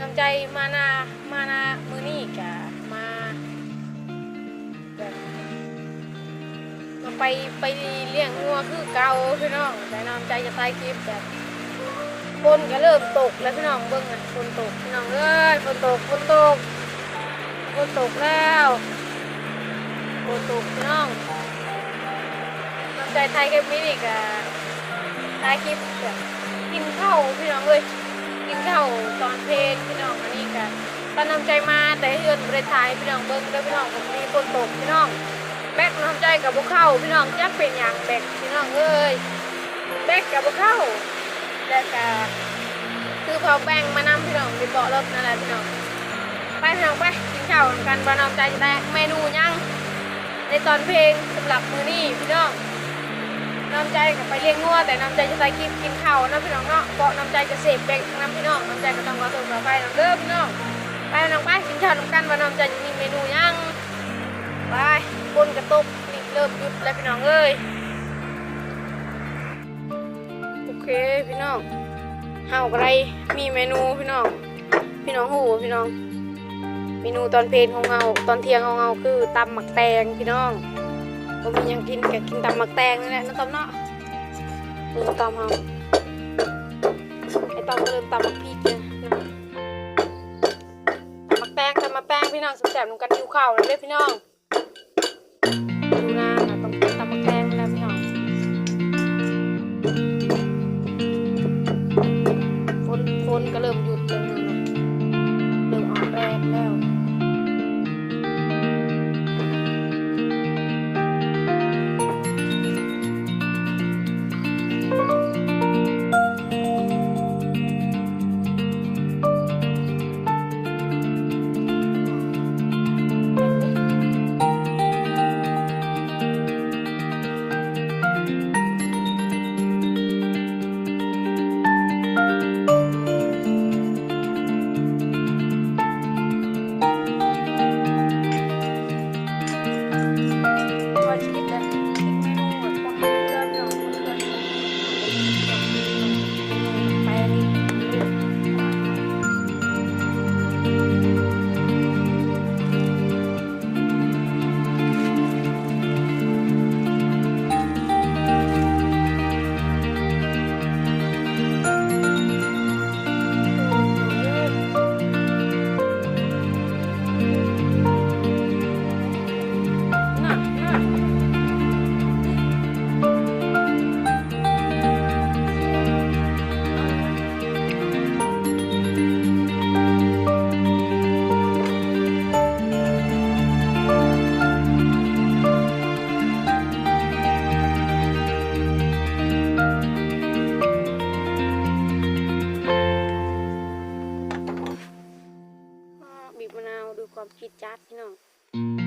น้ำใจมานามานามือนี่กะมาแบบมาไปไปเลี้ยงงัวคือเก่าพี่น้องแต่น้ำใจจะตายคลิปแบบฝนก็เริ่มตกแล้วพี่น้องเบิ่งอะฝนตกพี่น้องเอ้ยฝนตกฝนตกฝนตกแล้วฝนตกพี่น้องน้ำใจไทยกับมินิกะท้ายคลิปแบบกินข้าวพี่น้องเลย กินข้าวตอนเพลนพี่น้องอันนี้กันตอนนำใจมาแต่เฮือนบริทายพี่น้องเบิ้งแล้วพี่น้องผมมีฝนตกพี่น้องแบกน้ำใจกับบุเข้าพี่น้องจะเป็นอย่างแบกพี่น้องเอ้ยแบกกับบุเข้าแล้วก็คือพอแบ่งมานำพี่น้องไปเบาะรถนั่นแหละพี่น้องไปพี่น้องไปกินข้าวกันบานำใจจะได้เมนูยังในตอนเพลงสำหรับมือนี้พี่น้อง น้ำใจกับไปเลี้ยงงัวแต่น้ำใจจะใส่กินกินข้าวนะพี่น้องเนาะเพราะน้ำใจจะเสพแบ่งน้ำพี่น้องน้ำใจก็ต้องมาส่งมาไปน้องเด้อพี่น้องไปน้องไปกินข้าวน้ำกันว่าน้ำใจจะมีเมนูยังไปบนกระตุกนี่เริ่มยุดแล้วพี่น้องเอ้ยโอเคพี่น้องเฮาอะไรมีเมนูพี่น้องพี่น้องหูพี่น้อง เมนูตอนเพลนของเฮาตอนเที่ยงของเฮาคือตำหมักแตงพี่น้อง ก็มีหยังกินก็กินตำหมักแตงนี่แหละน้องตอมเนาะน้องตอมเฮาไอ้ตอมก็เริ่มตำหมักพริกเลยนะตำหมักแตงตำหมักแตงพี่น้องแซ่บๆนุ่กันหิวข้าวเลยเด้อพี่น้อง ดูความคิดจัดพี่น้อง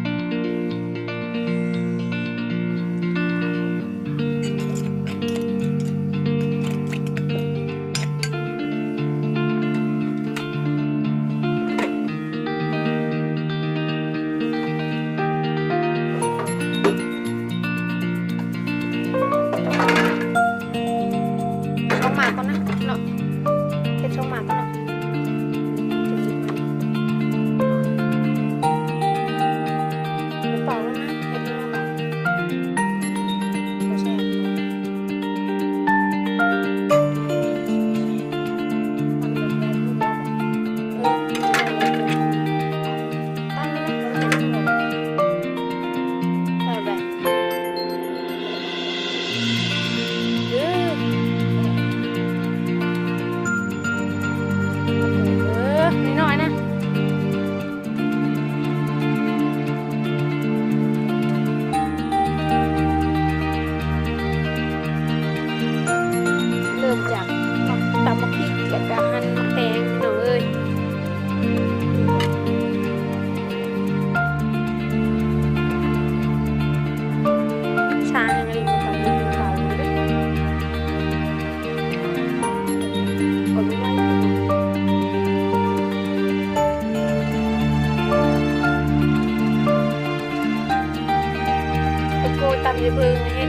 เฮ็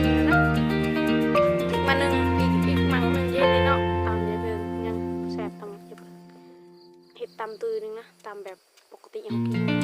มานึงอีกอีกมังนึงเฮ็ดเลเนาะตามได้บิ่งยังแซ่บตำเฮ็ดตำตือนึงนะตำแบบปกติยังกิน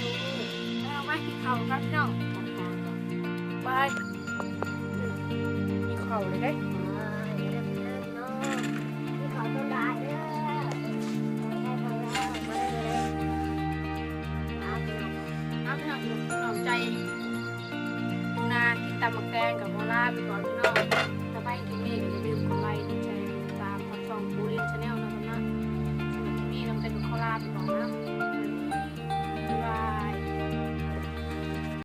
ดูเอามาที่เขาครับพี่น้องไปที่เข่าเลยได้ใจนากินตำมะแกงกับโมล่าไปก่อนพี่น้องจะไปกินเอง